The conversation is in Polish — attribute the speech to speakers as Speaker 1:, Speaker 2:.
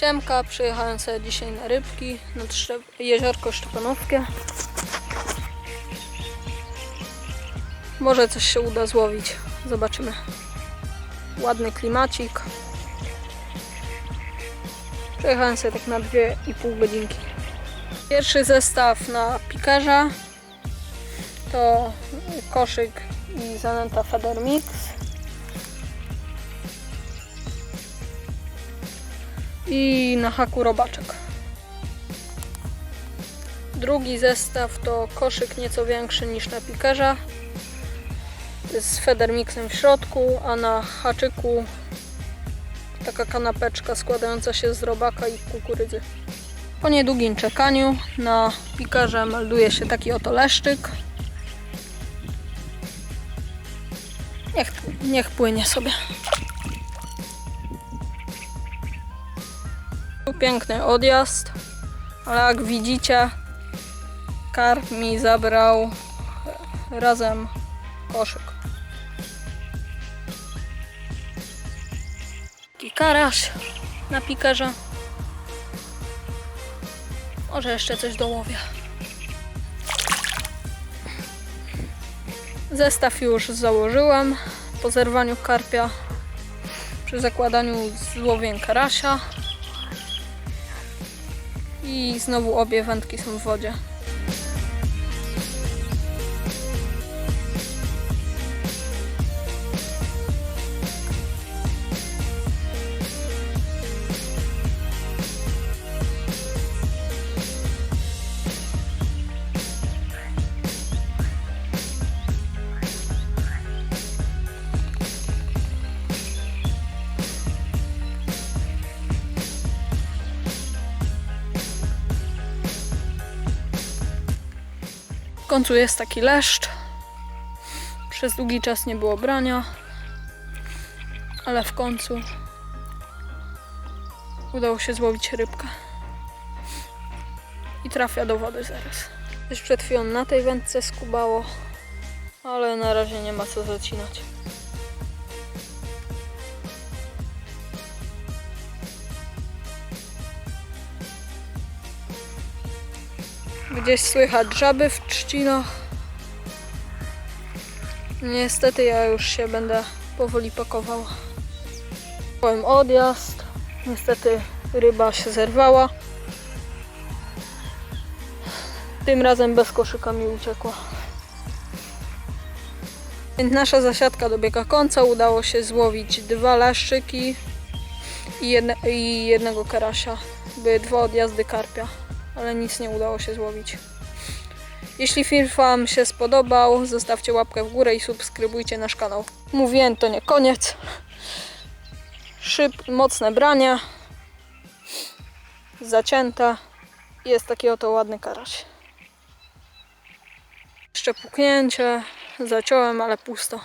Speaker 1: Siemka, przyjechałem sobie dzisiaj na rybki, na Trze- jeziorko Szczepanówkie. Może coś się uda złowić, zobaczymy. Ładny klimacik. Przyjechałem sobie tak na 2,5 godzinki. Pierwszy zestaw na pikarza to koszyk i zanęta Feather i na haku robaczek. Drugi zestaw to koszyk nieco większy niż na pikerza z federmixem w środku, a na haczyku taka kanapeczka składająca się z robaka i kukurydzy. Po niedługim czekaniu na pikarze melduje się taki oto leszczyk. Niech, niech płynie sobie. Piękny odjazd, ale jak widzicie, karp mi zabrał razem koszyk. Taki karaś na pikerze. Może jeszcze coś dołowię. Zestaw już założyłem po zerwaniu karpia przy zakładaniu złowień karasia. I znowu obie wędki są w wodzie. Końcu jest taki leszcz. Przez długi czas nie było brania, ale w końcu udało się złowić rybkę. I trafia do wody zaraz. Też przed chwilą na tej wędce skubało, ale na razie nie ma co zacinać. Gdzieś słychać żaby w trzcinach. Niestety ja już się będę powoli pakował. Byłem odjazd. Niestety ryba się zerwała. Tym razem bez koszyka mi uciekła. Więc nasza zasiadka dobiega końca. Udało się złowić dwa leszczyki i, jedne, i jednego karasia. Były dwa odjazdy karpia ale nic nie udało się złowić. Jeśli film Wam się spodobał, zostawcie łapkę w górę i subskrybujcie nasz kanał. Mówiłem, to nie koniec. Szyb, mocne branie. Zacięte. Jest taki oto ładny karaś. Jeszcze puknięcie. Zaciąłem, ale pusto.